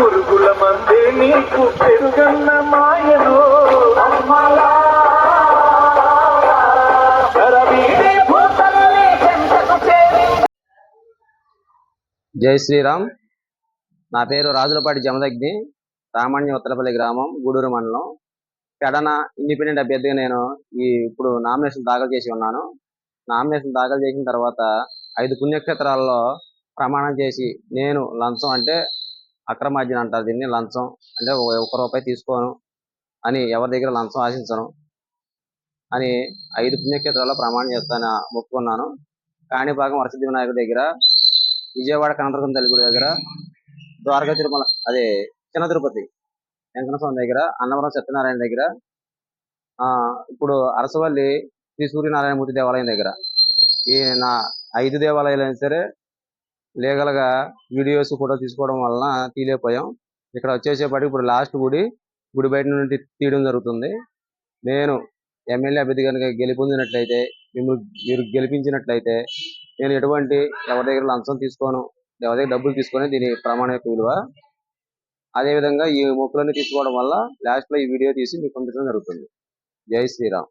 పురుగుల మందే నీకు పెరుగన్న మాయను జై శ్రీరామ్. నా పేరు రాజులపాటి జమదగ్ని రామాణ్య ఉత్తరపల్లి గ్రామం గూడూరు మండలం. పెడన ఇండిపెండెంట్ అభ్యర్థిగా నేను ఈ ఇప్పుడు నామినేషన్ దాఖలు చేసి ఉన్నాను. నామినేషన్ దాఖలు చేసిన తర్వాత ఐదు పుణ్యక్షేత్రాల్లో ప్రమాణం చేసి నేను లంచం అంటే అక్రమార్జన అంటారు దీన్ని లంచం. అంటే ఒక ఒక్క రూపాయి తీసుకోను అని ఎవరి దగ్గర లంచం ఆశించను అని ఐదు పుణ్యక్షేత్రాల్లో ప్రమాణం చేస్తాను ఒప్పుకున్నాను కాణిపాకం వరసిద్ధి వినాయకుడి దగ్గర విజయవాడ కనకదుర్గం తల్లి గుడి దగ్గర ద్వారకా తిరుమల అదే చిన్న తిరుపతి వెంకట స్వామి దగ్గర అన్నవరం సత్యనారాయణ దగ్గర ఇప్పుడు అరసవల్లి శ్రీ సూర్యనారాయణమూర్తి దేవాలయం దగ్గర. ఈ నా ఐదు దేవాలయాలు అయినా సరే లీగల్గా వీడియోస్ ఫోటో తీసుకోవడం వలన తీయలేకపోయాం ఇక్కడ వచ్చేసేపటికి ఇప్పుడు లాస్ట్ గుడి గుడి బయట నుండి తీయడం జరుగుతుంది. నేను ఎమ్మెల్యే అభ్యర్థి కనుక గెలుపొందినట్లయితే మేము మీరు గెలిపించినట్లయితే నేను ఎటువంటి ఎవరి దగ్గర లంచం తీసుకోను ఎవరి దగ్గర డబ్బులు తీసుకొని దీని ప్రమాణ యొక్క విలువ. అదే విధంగా ఈ మొక్కులన్నీ తీసుకోవడం వల్ల లాస్ట్లో ఈ వీడియో తీసి మీకు పంపించడం జరుగుతుంది. జై శ్రీరామ్.